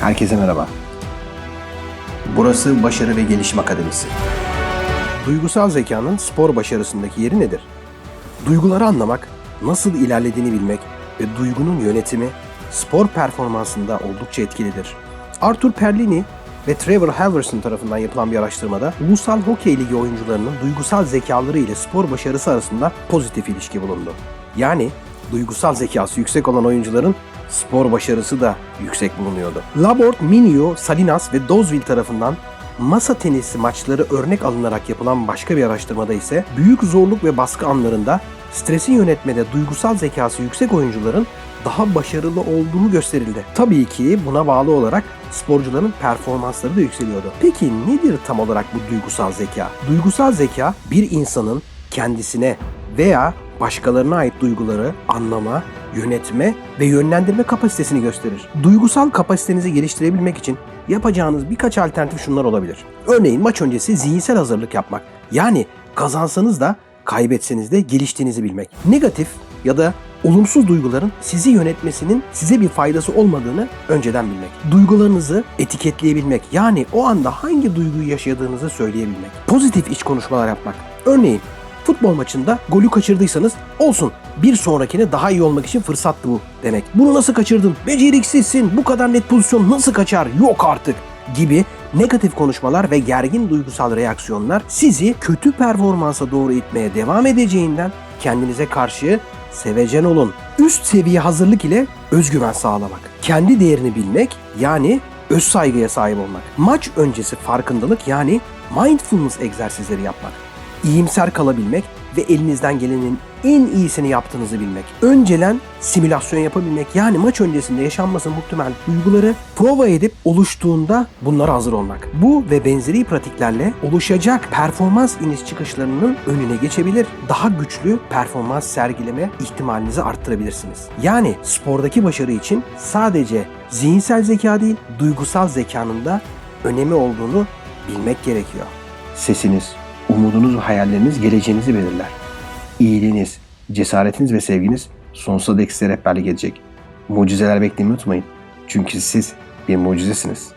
Herkese merhaba. Burası Başarı ve Gelişim Akademisi. Duygusal zekanın spor başarısındaki yeri nedir? Duyguları anlamak, nasıl ilerlediğini bilmek ve duygunun yönetimi spor performansında oldukça etkilidir. Arthur Perlini ve Trevor Halverson tarafından yapılan bir araştırmada Ulusal Hokey Ligi oyuncularının duygusal zekaları ile spor başarısı arasında pozitif ilişki bulundu. Yani duygusal zekası yüksek olan oyuncuların spor başarısı da yüksek bulunuyordu. Laborde, Minio, Salinas ve Dozville tarafından masa tenisi maçları örnek alınarak yapılan başka bir araştırmada ise büyük zorluk ve baskı anlarında stresi yönetmede duygusal zekası yüksek oyuncuların daha başarılı olduğunu gösterildi. Tabii ki buna bağlı olarak sporcuların performansları da yükseliyordu. Peki nedir tam olarak bu duygusal zeka? Duygusal zeka bir insanın kendisine veya başkalarına ait duyguları anlama, yönetme ve yönlendirme kapasitesini gösterir. Duygusal kapasitenizi geliştirebilmek için yapacağınız birkaç alternatif şunlar olabilir. Örneğin maç öncesi zihinsel hazırlık yapmak. Yani kazansanız da kaybetseniz de geliştiğinizi bilmek. Negatif ya da olumsuz duyguların sizi yönetmesinin size bir faydası olmadığını önceden bilmek. Duygularınızı etiketleyebilmek yani o anda hangi duyguyu yaşadığınızı söyleyebilmek. Pozitif iç konuşmalar yapmak. Örneğin futbol maçında golü kaçırdıysanız olsun bir sonrakine daha iyi olmak için fırsat bu demek. Bunu nasıl kaçırdın? Beceriksizsin. Bu kadar net pozisyon nasıl kaçar? Yok artık gibi negatif konuşmalar ve gergin duygusal reaksiyonlar sizi kötü performansa doğru itmeye devam edeceğinden kendinize karşı sevecen olun. Üst seviye hazırlık ile özgüven sağlamak. Kendi değerini bilmek yani öz saygıya sahip olmak. Maç öncesi farkındalık yani mindfulness egzersizleri yapmak. İyimser kalabilmek ve elinizden gelenin en iyisini yaptığınızı bilmek. Önceden simülasyon yapabilmek yani maç öncesinde yaşanması muhtemel duyguları prova edip oluştuğunda bunlara hazır olmak. Bu ve benzeri pratiklerle oluşacak performans iniş çıkışlarının önüne geçebilir. Daha güçlü performans sergileme ihtimalinizi arttırabilirsiniz. Yani spordaki başarı için sadece zihinsel zeka değil, duygusal zekanın da önemi olduğunu bilmek gerekiyor. Sesiniz, umudunuz ve hayalleriniz geleceğinizi belirler. İyiliğiniz, cesaretiniz ve sevginiz sonsuza dek size rehberlik edecek. Mucizeler beklemeyi unutmayın. Çünkü siz bir mucizesiniz.